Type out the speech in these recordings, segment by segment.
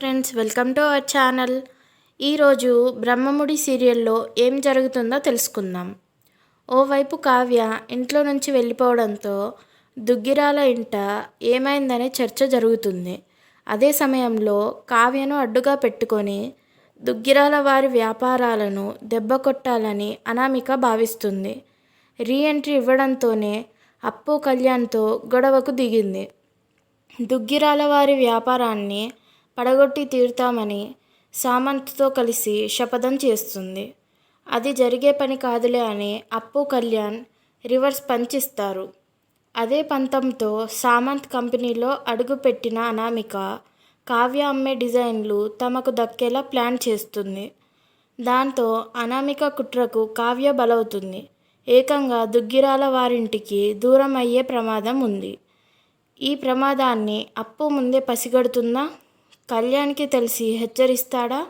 Friends welcome to our channel. ఈరోజు బ్రహ్మముడి సీరియల్లో ఏం జరుగుతుందో తెలుసుకుందాం. ఓవైపు కావ్య ఇంట్లో నుంచి వెళ్ళిపోవడంతో దుగ్గిరాల ఇంట ఏమైందనే చర్చ జరుగుతుంది. అదే సమయంలో కావ్యను అడ్డుగా పెట్టుకొని దుగ్గిరాల వారి వ్యాపారాలను దెబ్బ కొట్టాలని అనామిక భావిస్తుంది. రీ ఎంట్రీ ఇవ్వడంతోనే అప్పు కళ్యాణ్తో గొడవకు దిగింది. దుగ్గిరాల వారి వ్యాపారాన్ని పడగొట్టి తీరుతామని సామంత్తో కలిసి శపథం చేస్తుంది. అది జరిగే పని కాదులే అని అప్పు కళ్యాణ్ రివర్స్ పంచిస్తారు. అదే పంతంతో సామంత్ కంపెనీలో అడుగుపెట్టిన అనామిక కావ్య అమ్మే డిజైన్లు తమకు దక్కేలా ప్లాన్ చేస్తుంది. దాంతో అనామిక కుట్రకు కావ్య బలవుతుంది. ఏకంగా దుగ్గిరాల వారింటికి దూరం అయ్యే ప్రమాదం ఉంది. ఈ ప్రమాదాన్ని అప్పు ముందే పసిగడుతుందా? కళ్యాణ్కి తెలిసి హెచ్చరిస్తాడా?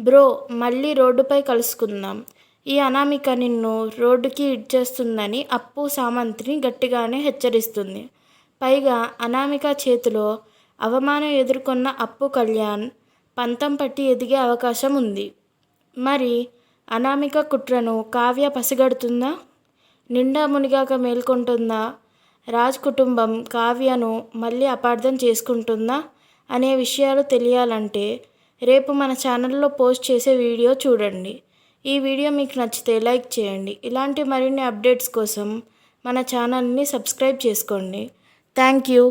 బ్రో మళ్ళీ రోడ్డుపై కలుసుకుందాం. ఈ అనామిక నిన్ను రోడ్డుకి ఇడ్చేస్తుందని అప్పు సామంత్రిని గట్టిగానే హెచ్చరిస్తుంది. పైగా అనామిక చేతిలో అవమానం ఎదుర్కొన్న అప్పు కళ్యాణ్ పంతం పట్టి ఎదిగే అవకాశం ఉంది. మరి అనామిక కుట్రను కావ్య పసిగడుతుందా? నిండా మునిగాక మేల్కొంటుందా? రాజ్ కుటుంబం కావ్యను మళ్ళీ అపార్థం చేసుకుంటుందా? అనే విషయాలు తెలియాలంటే రేపు మన ఛానల్లో పోస్ట్ చేసే వీడియో చూడండి. ఈ వీడియో మీకు నచ్చితే లైక్ చేయండి. ఇలాంటి మరిన్ని అప్డేట్స్ కోసం మన ఛానల్ని సబ్స్క్రైబ్ చేసుకోండి. Thank you.